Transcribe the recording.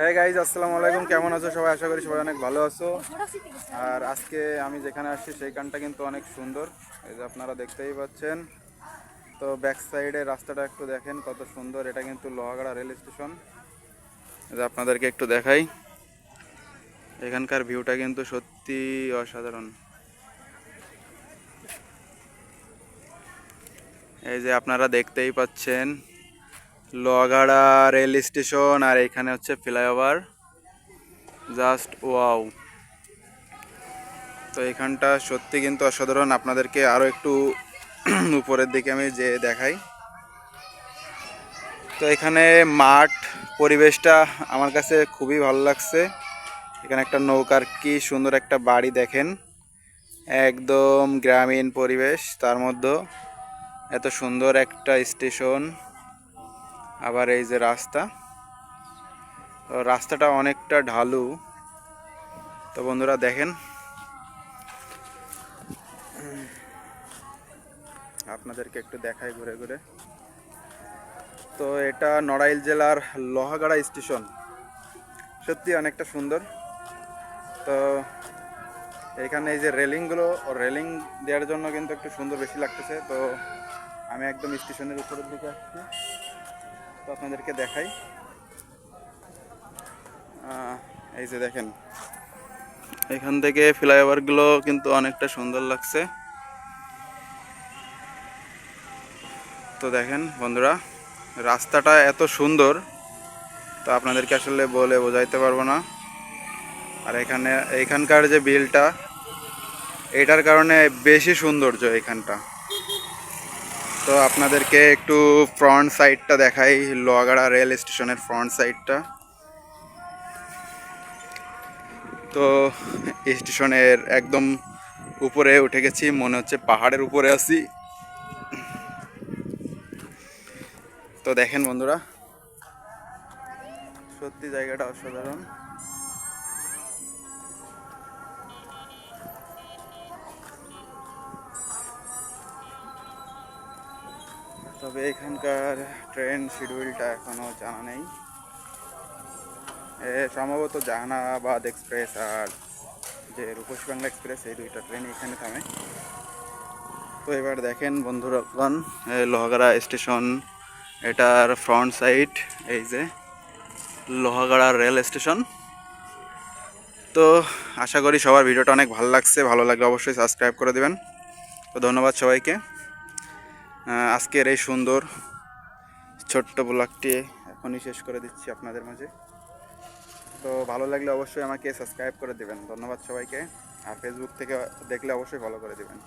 হ্যাঁ গাইজ আসসালামু আলাইকুম। কেমন আছো? সবাই আশা করি সবাই অনেক ভালো আছো। আর আজকে আমি যেখানে আসছি, সেইখানটা কিন্তু অনেক সুন্দর। এই যে আপনারা দেখতেই পাচ্ছেন। তো ব্যাক সাইডে রাস্তাটা একটু দেখেন কত সুন্দর। এটা কিন্তু লোহাগাড়া রেল স্টেশন। যে আপনাদেরকে একটু দেখাই। এখানকার ভিউটা কিন্তু সত্যি অসাধারণ। এই যে আপনারা দেখতেই পাচ্ছেন লোহাগাড়া রেল স্টেশন আর এখানে হচ্ছে ফ্লাইওভার। Just wow. তো এখানটা সত্যি কিন্তু অসাধারণ। আপনাদেরকে আরও একটু উপরের দিকে আমি যে দেখাই। তো এখানে মাঠ, পরিবেশটা আমার কাছে খুবই ভালো লাগছে। এখানে একটা নৌকার কি সুন্দর একটা বাড়ি দেখেন। একদম গ্রামীণ পরিবেশ তার মধ্যে। এত সুন্দর একটা স্টেশন। আবার এই যে রাস্তা রাস্তাটা অনেকটা ঢালু। তো বন্ধুরা দেখেন, আপনাদেরকে একটু দেখাই ঘুরে ঘুরে। তো এটা নড়াইল জেলার লোহাগাড়া স্টেশন। সত্যি অনেকটা সুন্দর। তো এখানে এই যে রেলিংগুলো, রেলিং দেওয়ার জন্য কিন্তু একটু সুন্দর বেশি লাগতেছে। তো আমি একদম স্টেশনের উপরের দিকে আসছি। তো আপনাদেরকে দেখাই। এই যে দেখেন, এখান থেকে ফ্লাইওভারগুলো কিন্তু অনেকটা সুন্দর লাগছে। তো দেখেন বন্ধুরা, রাস্তাটা এত সুন্দর, তো আপনাদেরকে আসলে বলে বোঝাইতে পারব না। আর এখানে, এখানকার যে বিলটা, এটার কারণে বেশি সৌন্দর্য এখানটা। তো আপনাদেরকে একটু ফ্রন্ট সাইডটা দেখাই লোহাগাড়া রেল স্টেশনের ফ্রন্ট সাইডটা তো স্টেশনের একদম উপরে উঠে গেছি, মনে হচ্ছে পাহাড়ের উপরে আছি। তো দেখেন বন্ধুরা, সত্যি জায়গাটা অসাধারণ। তবে এখানকার ট্রেন শিডিউলটা এখনও জানা নেই। সম্ভবত জাহানাবাদ এক্সপ্রেস আর যে রূপসী বাংলা এক্সপ্রেস, এই দুইটা ট্রেন এখানে থামে। তো এবার দেখেন বন্ধুরাগণ লোহাগাড়া স্টেশন, এটার ফ্রন্ট সাইড, এই যে লোহাগাড়া রেল স্টেশন। তো আশা করি সবার ভিডিওটা অনেক ভালো লাগছে, ভালো লাগলে অবশ্যই সাবস্ক্রাইব করে দেবেন। তো ধন্যবাদ সবাইকে। আজকের এই সুন্দর ছোট্ট ব্লগটি এখনই শেষ করে দিচ্ছি আপনাদের মাঝে। তো ভালো লাগলে অবশ্যই আমাকে সাবস্ক্রাইব করে দেবেন। ধন্যবাদ সবাইকে। আর ফেসবুক থেকে দেখলে অবশ্যই ফলো করে দেবেন।